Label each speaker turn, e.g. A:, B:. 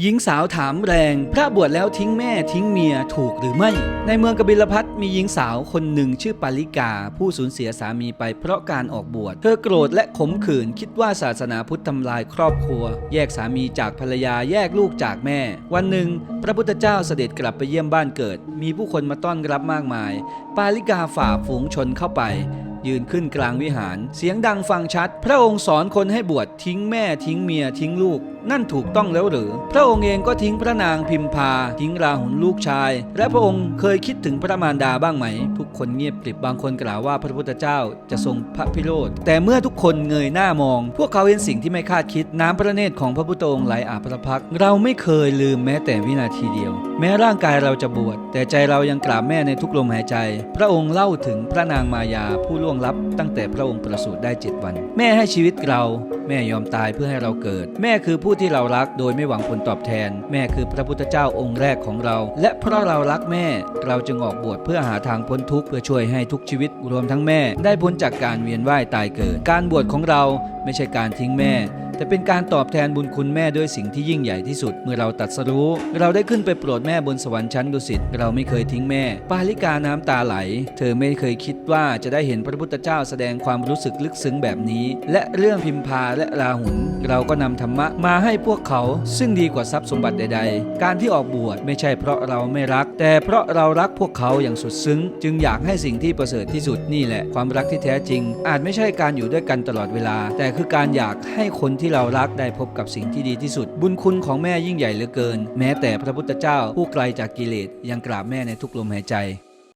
A: หญิงสาวถามแรง พระบวชแล้วทิ้งแม่ทิ้งเมียถูกหรือไม่ ในเมืองกบิลพัทมีหญิงสาวคนหนึ่งชื่อปาริกา ผู้สูญเสียสามีไปเพราะการออกบวช เธอโกรธและขมขื่นคิดว่าศาสนาพุทธทำลายครอบครัว แยกสามีจากภรรยาแยกลูกจากแม่ วันหนึ่ง พระพุทธเจ้าเสด็จกลับไปเยี่ยมบ้านเกิด มีผู้คนมาต้อนรับมากมาย ปาริกาฝ่าฝูงชนเข้าไปยืนขึ้นกลางวิหาร เสียงดังฟังชัด พระองค์สอนคนให้บวชทิ้งแม่ทิ้งเมียทิ้งลูก นั่นถูกต้องแล้วหรือ พระองค์เองก็ทิ้งพระนางพิมพา ทิ้งราหุลลูกชาย และพระองค์เคยคิดถึงพระมารดาบ้างไหม ทุกคนเงียบกริบบางคนกล่าวว่าพระพุทธเจ้าจะทรงพระพิโรธแต่เมื่อทุกคนเงยหน้ามอง พวกเขาเห็นสิ่งที่ไม่คาดคิดน้ำพระเนตรของพระพุทธองค์ไหลอาบพระพักเราไม่เคยลืมแม้แต่วินาทีเดียว แม้ร่างกายเราจะบวชแต่ใจเรายังกราบแม่ในทุกลมหายใจ พระองค์เล่าถึงพระนางมายาผู้ล่วงลับตั้งแต่พระองค์ประสูติได้เจ็ดวัน แม่ให้ชีวิตเรา แม่ยอมตายเพื่อให้เราเกิด แม่คือผู้ที่เรารักโดยไม่หวังผลตอบแทน แม่คือพระพุทธเจ้าองค์แรกของเรา และเพราะเรารักแม่ เราจึงออกบวชเพื่อหาทางพ้นทุกข์เพื่อช่วยให้ทุกชีวิตรวมทั้งแม่ ได้พ้นจากการเวียนว่ายตายเกิด การบวชของเราไม่ใช่การทิ้งแม่ แต่เป็นการตอบแทนบุญคุณแม่ด้วยสิ่งที่ยิ่งใหญ่ที่สุด เมื่อเราตัดสรู้ เราได้ขึ้นไปโปรดแม่บนสวรรค์ชั้นดุสิตเราไม่เคยทิ้งแม่ ปาลิกาน้ำตาไหล เธอไม่เคยคิดว่าจะได้เห็นพระพุทธเจ้าแสดงความรู้สึกลึกซึ้งแบบนี้ และเรื่องพิมพาและราหุลเราก็นำธรรมะมาให้พวกเขา ซึ่งดีกว่าทรัพย์สมบัติใด ๆ การที่ออกบวชไม่ใช่เพราะเราไม่รัก แต่เพราะเรารักพวกเขาอย่างสุดซึ้ง จึงอยากให้สิ่งที่ประเสริฐที่สุดนี่แหละความรักที่แท้จริง อาจไม่ใช่การอยู่ด้วยกันตลอดเวลา แต่คือการอยากให้คนที่ที่เรารักได้พบกับสิ่งที่ดีที่สุด บุญคุณของแม่ยิ่งใหญ่เหลือเกิน แม้แต่พระพุทธเจ้าผู้ไกลจากกิเลสยังกราบแม่ในทุกลมหายใจ